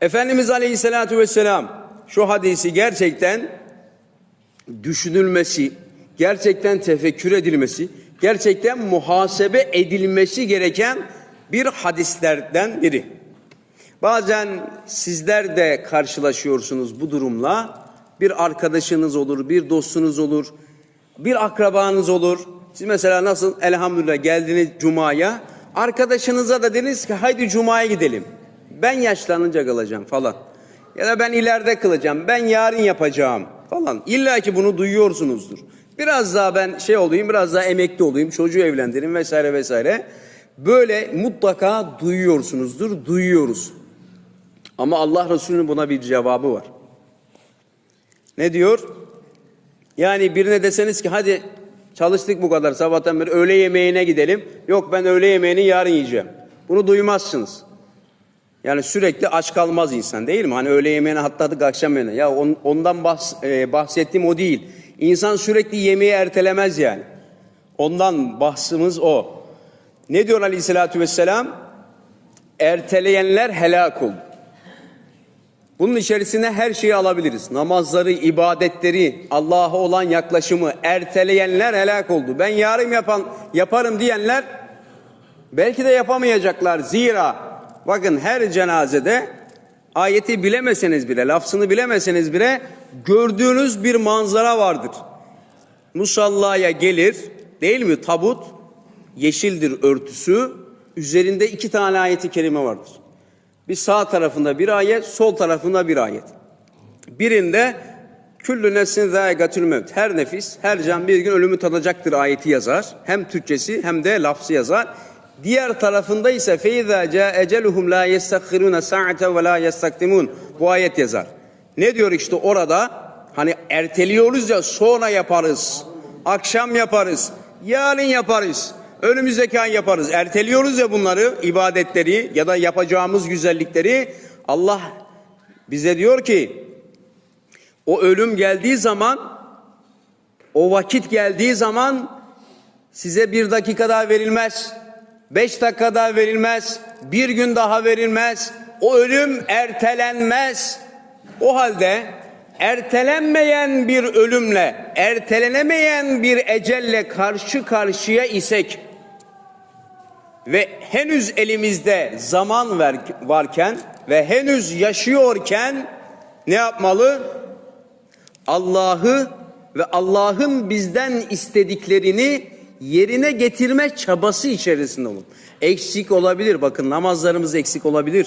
Efendimiz Aleyhisselatü Vesselam şu hadisi gerçekten düşünülmesi, gerçekten tefekkür edilmesi, gerçekten muhasebe edilmesi gereken bir hadislerden biri. Bazen sizler de karşılaşıyorsunuz bu durumla. Bir arkadaşınız olur, bir dostunuz olur, bir akrabanız olur. Siz mesela nasıl elhamdülillah geldiniz cumaya. Arkadaşınıza da dediniz ki haydi cumaya gidelim. Ben yaşlanınca kılacağım falan. Ya da ben ileride kılacağım, ben yarın yapacağım falan. İlla ki bunu duyuyorsunuzdur. Biraz daha ben şey olayım, biraz daha emekli olayım, çocuğu evlendireyim vesaire vesaire. Böyle mutlaka duyuyorsunuzdur, duyuyoruz. Ama Allah Resulü'nün buna bir cevabı var. Ne diyor? Yani birine deseniz ki hadi çalıştık bu kadar sabahtan beri öğle yemeğine gidelim. Yok ben öğle yemeğini yarın yiyeceğim. Bunu duymazsınız. Yani sürekli aç kalmaz insan değil mi? Hani öğle yemeğine atladık akşam yemeğine. Ya on- ondan bahs- e, bahsettiğim o değil. İnsan sürekli yemeği ertelemez yani. Ondan bahsimiz o. Ne diyor aleyhissalatü vesselam? Erteleyenler helak oldu. Bunun içerisine her şeyi alabiliriz. Namazları, ibadetleri, Allah'a olan yaklaşımı erteleyenler helak oldu. Ben yarın yapan yaparım diyenler belki de yapamayacaklar. Zira bakın her cenazede ayeti bilemeseniz bile, lafzını bilemeseniz bile gördüğünüz bir manzara vardır. Musallaya gelir, değil mi? Tabut, yeşildir örtüsü, üzerinde iki tane ayeti kerime vardır. Bir sağ tarafında bir ayet, sol tarafında bir ayet. Birinde küllü nefsin zâigatül mevt. Her nefis, her can bir gün ölümü tadacaktır ayeti yazar. Hem Türkçesi hem de lafzı yazar. Diğer tarafında ise feyza ca eceluhum la yestakhiruna sa'ate ve la yestakdimun. Bu ayet yazar. Ne diyor işte orada? Hani erteliyoruz ya sonra yaparız. Akşam yaparız. Yarın yaparız. Önümüzdeki ay yaparız. Erteliyoruz ya bunları, ibadetleri ya da yapacağımız güzellikleri. Allah bize diyor ki o ölüm geldiği zaman o vakit geldiği zaman size bir dakika daha verilmez. Beş dakika daha verilmez. Bir gün daha verilmez. O ölüm ertelenmez. O halde ertelenmeyen bir ölümle, ertelenemeyen bir ecelle karşı karşıya isek ve henüz elimizde zaman varken ve henüz yaşıyorken ne yapmalı? Allah'ı ve Allah'ın bizden istediklerini yerine getirme çabası içerisinde olun. Eksik olabilir. Bakın namazlarımız eksik olabilir.